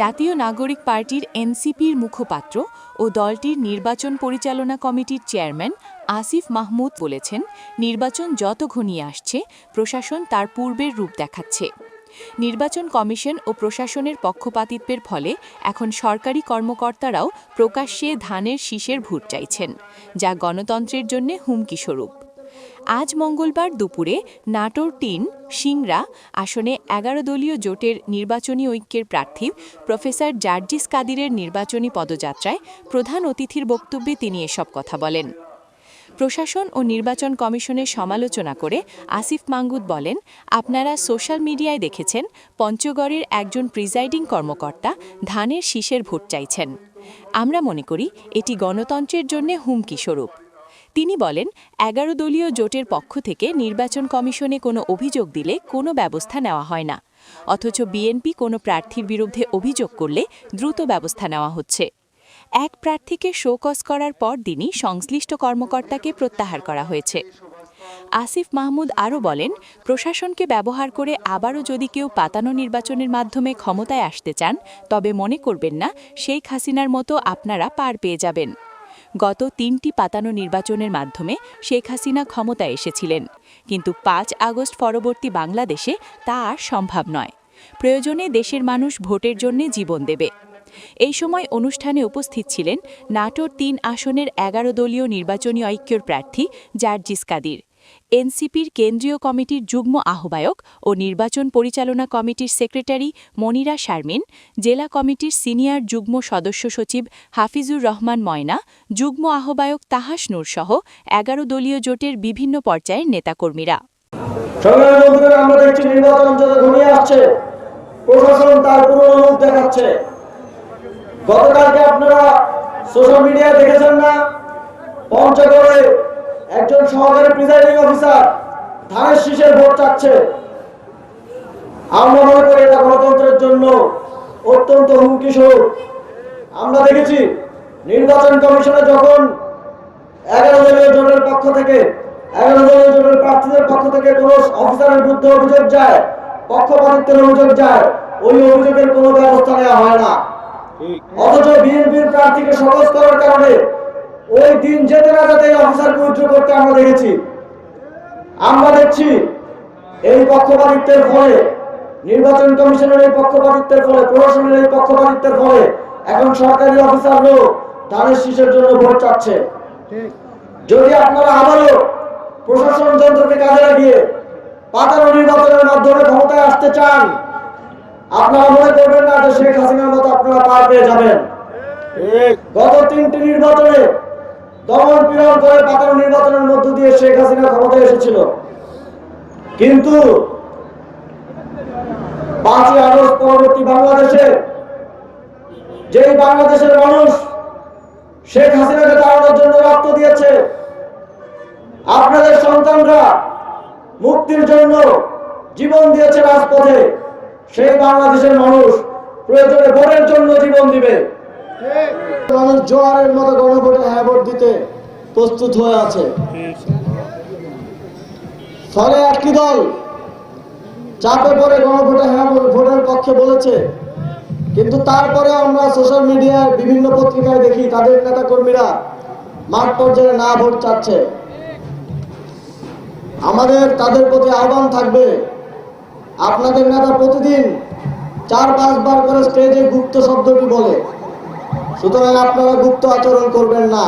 জাতীয় নাগরিক পার্টির এনসিপির মুখপাত্র ও দলটির নির্বাচন পরিচালনা কমিটির চেয়ারম্যান আসিফ মাহমুদ বলেছেন, নির্বাচন যত ঘনিয়ে আসছে, প্রশাসন তার পূর্বের রূপ দেখাচ্ছে। নির্বাচন কমিশন ও প্রশাসনের পক্ষপাতিত্বের ফলে এখন সরকারি কর্মকর্তারাও প্রকাশ্যে ধানের শীষের ভোট চাইছেন, যা গণতন্ত্রের জন্য হুমকি স্বরূপ। আজ মঙ্গলবার দুপুরে নাটোর টিন সিংরা আসনে এগারো দলীয় জোটের নির্বাচনী ঐক্যের প্রার্থী প্রফেসর জার্জিস কাদিরের নির্বাচনী পদযাত্রায় প্রধান অতিথির বক্তব্যে তিনি এসব কথা বলেন। প্রশাসন ও নির্বাচন কমিশনের সমালোচনা করে আসিফ মাঙ্গুদ বলেন, আপনারা সোশ্যাল মিডিয়ায় দেখেছেন, পঞ্চগড়ের একজন প্রিজাইডিং কর্মকর্তা ধানের শীষের ভোট চাইছেন। আমরা মনে করি এটি গণতন্ত্রের জন্য হুমকি স্বরূপ। তিনি বলেন, এগারো দলীয় জোটের পক্ষ থেকে নির্বাচন কমিশনে কোনো অভিযোগ দিলে কোনো ব্যবস্থা নেওয়া হয় না। অথচ বিএনপি কোনো প্রার্থীর বিরুদ্ধে অভিযোগ করলে দ্রুত ব্যবস্থা নেওয়া হচ্ছে। এক প্রার্থীকে শোকজ করার পর দিনই সংশ্লিষ্ট কর্মকর্তাকে প্রত্যাহার করা হয়েছে। আসিফ মাহমুদ আরও বলেন, প্রশাসনকে ব্যবহার করে আবারও যদি কেউ পাতানো নির্বাচনের মাধ্যমে ক্ষমতায় আসতে চান, তবে মনে করবেন না, শেখ হাসিনার মতো আপনারা পার পেয়ে যাবেন। গত তিনটি পাতানো নির্বাচনের মাধ্যমে শেখ হাসিনা ক্ষমতায় এসেছিলেন। কিন্তু পাঁচ আগস্ট পরবর্তী বাংলাদেশে তা আর সম্ভব নয়। প্রয়োজনে দেশের মানুষ ভোটের জন্যে জীবন দেবে। এই সময় অনুষ্ঠানে উপস্থিত ছিলেন নাটোর তিন আসনের এগারো দলীয় নির্বাচনী ঐক্যর প্রার্থী জার্জিস কাদির। এনসিপির কেন্দ্রীয় কমিটির যুগ্ম আহ্বায়ক ও নির্বাচন পরিচালনা কমিটির সেক্রেটারি মনিরা শারমিন, জেলা কমিটির সিনিয়র যুগ্ম সদস্য সচিব হাফিজুর রহমান ময়না, যুগ্ম আহ্বায়ক তাহাস নূর সহ এগারো দলীয় জোটের বিভিন্ন পর্যায়ের নেতাকর্মীরা। প্রশাসন তার রূপ দেখাচ্ছে। গতকালকে আপনারা সোশ্যাল মিডিয়ায় দেখেছেন না? পঞ্চগড়ে একজন সহকারী প্রিজাইডিং অফিসার ধানের শীষের ভোট চাচ্ছে। আমরা মনে করি এটা গণতন্ত্রের জন্য অত্যন্ত হুমকি স্বরূপ আমরা দেখেছি নির্বাচন কমিশনে যখন এগারো দলীয় জোটের পক্ষ থেকে এগারো দলীয় জোটের প্রার্থীদের পক্ষ থেকে কোনো অফিসারের বিরুদ্ধে অভিযোগ যায় পক্ষপাতিত্বের অভিযোগ যায় ওই অভিযোগের কোনো ব্যবস্থা নেওয়া হয় না। অথচ বিএনপির প্রার্থীকে সহজ করার কারণে ওই দিন যেতে না যেতে অফিসারকে উইথড্র করতে আমরা দেখেছি আমরা দেখছি এই পক্ষপাতিত্বের ফলে নির্বাচন কমিশনের এই পক্ষপাতিত্বের ফলে প্রশাসনের এই পক্ষপাতিত্বের ফলে এখন সরকারি অফিসাররাও ধানের শীষের জন্য ভোট চাচ্ছে। যদি আপনারা আবারও প্রশাসন যন্ত্রকে কাজে লাগিয়ে পাতানো নির্বাচনের মাধ্যমে ক্ষমতায় আসতে চান আপনারা মনে করবেন না যে শেখ হাসিনার মতো আপনারা পার পেয়ে যাবেন। গত তিনটি নির্বাচনে দমন পীড়ন করে পাতানো নির্বাচনের মধ্য দিয়ে শেখ হাসিনা ক্ষমতায় এসেছিল। কিন্তু পাঁচই আগস্ট পরবর্তী বাংলাদেশে যেই বাংলাদেশের মানুষ শেখ হাসিনাকে তাড়ানোর জন্য রক্ত দিয়েছে, আপনাদের সন্তানরা মুক্তির জন্য জীবন দিয়েছে রাজপথে, সেই বাংলাদেশের মানুষ প্রয়োজনে ভোটের জন্য জীবন দিবে। জোয়ারের মতো গণভোটে হ্যাঁ দিতে প্রস্তুত হয়ে আছে। ফলে একটি দল চাপে গণভোটে হ্যাঁ ভোটের পক্ষে বলেছে। কিন্তু তারপরে আমরা সোশ্যাল মিডিয়ায় বিভিন্ন পত্রিকায় দেখি, তাদের নেতা কর্মীরা মাঠ পর্যায়ে না ভোট চাচ্ছে। আমাদের, তাদের প্রতি আহ্বান থাকবে। আপনাদের নেতা প্রতিদিন চার পাঁচবার করে স্টেজে গুপ্ত শব্দটি বলে। সুতরাং আপনারা গুপ্ত আচরণ করবেন না।